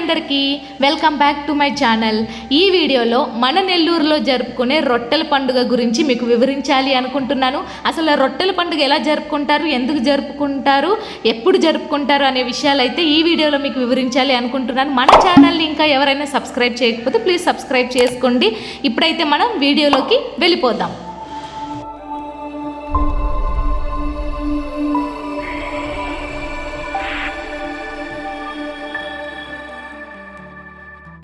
అందరికీ welcome back to my channel. ఈ వీడియోలో మన నెల్లూరులో జరుపుకునే రొట్టెల పండుగ గురించి మీకు వివరించాలి అనుకుంటున్నాను. అసలు రొట్టెల పండుగ ఎలా జరుపుకుంటారు ఎందుకు జరుపుకుంటారు ఎప్పుడు జరుపుకుంటారు అనే విషయాలు అయితే ఈ వీడియోలో మీకు వివరించాలి అనుకుంటున్నాను. మన ఛానల్ని ఇంకా ఎవరైనా సబ్స్క్రైబ్ చేయకపోతే ప్లీజ్ సబ్స్క్రైబ్ చేసుకోండి. ఇప్పుడైతే మనం వీడియోలోకి వెళ్ళిపోదాం.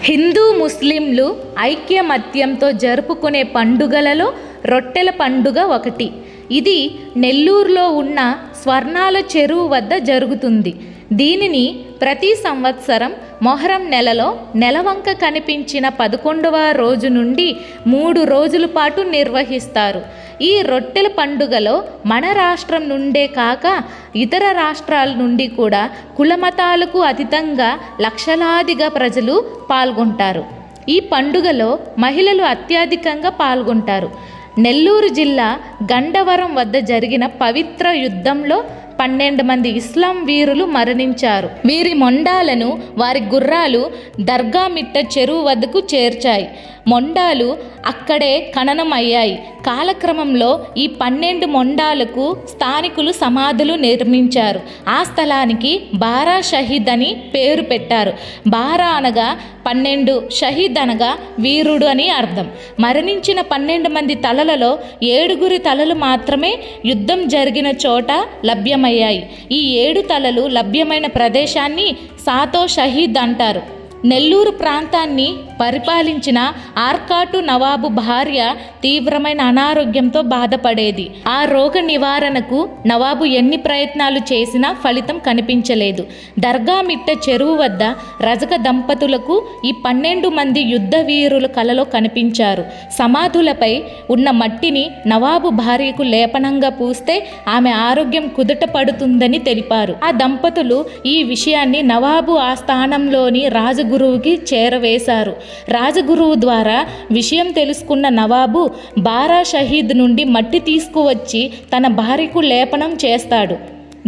హిందూ ముస్లింలు ఐక్యమత్యంతో జరుపుకునే పండుగలలో రొట్టెల పండుగ ఒకటి. ఇది నెల్లూరులో ఉన్న స్వర్ణాల చెరువు వద్ద జరుగుతుంది. దీనిని ప్రతి సంవత్సరం మొహరం నెలలో నెలవంక కనిపించిన పదకొండవ రోజు నుండి మూడు రోజుల పాటు నిర్వహిస్తారు. ఈ రొట్టెల పండుగలో మన రాష్ట్రం నుండే కాక ఇతర రాష్ట్రాల నుండి కూడా కులమతాలకు అతీతంగా లక్షలాదిగా ప్రజలు పాల్గొంటారు. ఈ పండుగలో మహిళలు అత్యధికంగా పాల్గొంటారు. నెల్లూరు జిల్లా గండవరం వద్ద జరిగిన పవిత్ర యుద్ధంలో పన్నెండు మంది ఇస్లాం వీరులు మరణించారు. వీరి మొండాలను వారి గుర్రాలు దర్గా మిట్ట చెరువు వద్దకు చేర్చాయి. మొండాలు అక్కడే ఖననం అయ్యాయి కాలక్రమంలో ఈ పన్నెండు మొండాలకు స్థానికులు సమాధులు నిర్మించారు. ఆ స్థలానికి బారా షహీద్ అని పేరు పెట్టారు. బారా అనగా పన్నెండు షహీద్ అనగా వీరుడు అని అర్థం. మరణించిన పన్నెండు మంది తలలలో ఏడుగురి తలలు మాత్రమే యుద్ధం జరిగిన చోట లభ్యమయ్యాయి. ఈ ఏడు తలలు లభ్యమైన ప్రదేశాన్ని సాతో షహీద్ అంటారు. నెల్లూరు ప్రాంతాన్ని పరిపాలించిన ఆర్కాటు నవాబు భార్య తీవ్రమైన అనారోగ్యంతో బాధపడేది. ఆ రోగ నివారణకు నవాబు ఎన్ని ప్రయత్నాలు చేసినా ఫలితం కనిపించలేదు. దర్గా మిట్ట చెరువు వద్ద రజక దంపతులకు ఈ పన్నెండు మంది యుద్ధ వీరుల కలలో కనిపించారు. సమాధులపై ఉన్న మట్టిని నవాబు భార్యకు లేపనంగా పూస్తే ఆమె ఆరోగ్యం కుదుట పడుతుందని తెలిపారు. ఆ దంపతులు ఈ విషయాన్ని నవాబు ఆస్థానంలోని రాజగురువుకి చేరవేశారు. రాజగురువు ద్వారా విషయం తెలుసుకున్న నవాబు బారా షహీద్ నుండి మట్టి తీసుకువచ్చి తన భార్యకు లేపనం చేస్తాడు.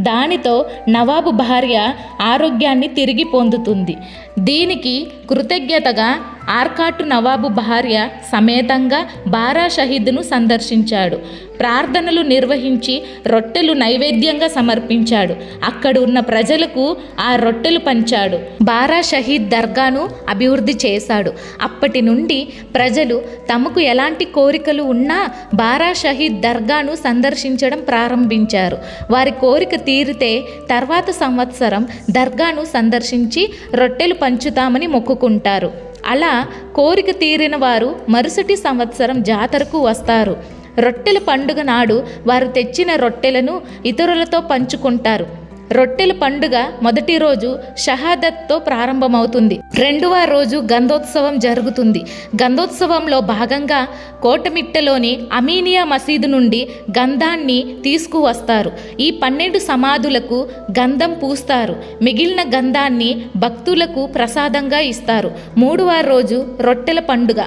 దానితో నవాబు భార్య ఆరోగ్యాన్ని తిరిగి పొందుతుంది. దీనికి కృతజ్ఞతగా ఆర్కాటు నవాబు భార్య సమేతంగా బారా షహీద్ను సందర్శించాడు. ప్రార్థనలు నిర్వహించి రొట్టెలు నైవేద్యంగా సమర్పించాడు. అక్కడ ఉన్న ప్రజలకు ఆ రొట్టెలు పంచాడు. బారా షహీద్ దర్గాను అభివృద్ధి చేశాడు. అప్పటి నుండి ప్రజలు తమకు ఎలాంటి కోరికలు ఉన్నా బారా షహీద్ దర్గాను సందర్శించడం ప్రారంభించారు. వారి కోరిక తీరితే తర్వాత సంవత్సరం దర్గాను సందర్శించి రొట్టెలు పంచుతామని మొక్కుకుంటారు. అలా కోరిక తీరిన వారు మరుసటి సంవత్సరం జాతరకు వస్తారు. రొట్టెల పండుగ నాడు వారు తెచ్చిన రొట్టెలను ఇతరులతో పంచుకుంటారు. రొట్టెల పండుగ మొదటి రోజు షహాదత్తో ప్రారంభమవుతుంది. రెండవ రోజు గంధోత్సవం జరుగుతుంది. గంధోత్సవంలో భాగంగా కోటమిట్టలోని అమీనియా మసీదు నుండి గంధాన్ని తీసుకువస్తారు. ఈ పన్నెండు సమాధులకు గంధం పూస్తారు. మిగిలిన గంధాన్ని భక్తులకు ప్రసాదంగా ఇస్తారు. మూడవ రోజు రొట్టెల పండుగ.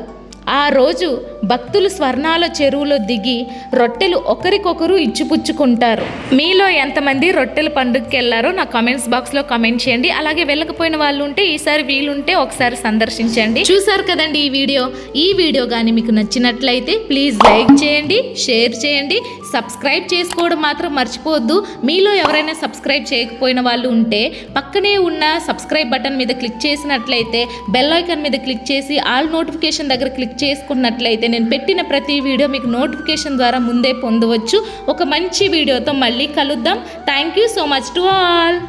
ఆ రోజు భక్తులు స్వర్ణాల చెరువులో దిగి రొట్టెలు ఒకరికొకరు ఇచ్చిపుచ్చుకుంటారు. మీలో ఎంతమంది రొట్టెల పండుగకి వెళ్ళారో నా కామెంట్స్ బాక్స్లో కామెంట్ చేయండి. అలాగే వెళ్ళకపోయిన వాళ్ళు ఉంటే ఈసారి వీలుంటే ఒకసారి సందర్శించండి. చూసారు కదండి ఈ వీడియో? ఈ వీడియో కానీ మీకు నచ్చినట్లయితే ప్లీజ్ లైక్ చేయండి షేర్ చేయండి సబ్స్క్రైబ్ చేసుకోవడం మాత్రం మర్చిపోవద్దు. మీలో ఎవరైనా సబ్స్క్రైబ్ చేయకపోయిన వాళ్ళు ఉంటే పక్కనే ఉన్న సబ్స్క్రైబ్ బటన్ మీద క్లిక్ చేసినట్లయితే బెల్ ఐకాన్ మీద క్లిక్ చేసి ఆల్ నోటిఫికేషన్ దగ్గర క్లిక్ చేసుకున్నట్లయితే నేను పెట్టిన ప్రతి వీడియో మీకు నోటిఫికేషన్ ద్వారా ముందే పొందవచ్చు. ఒక మంచి వీడియోతో మళ్ళీ కలుద్దాం. Thank you so much to all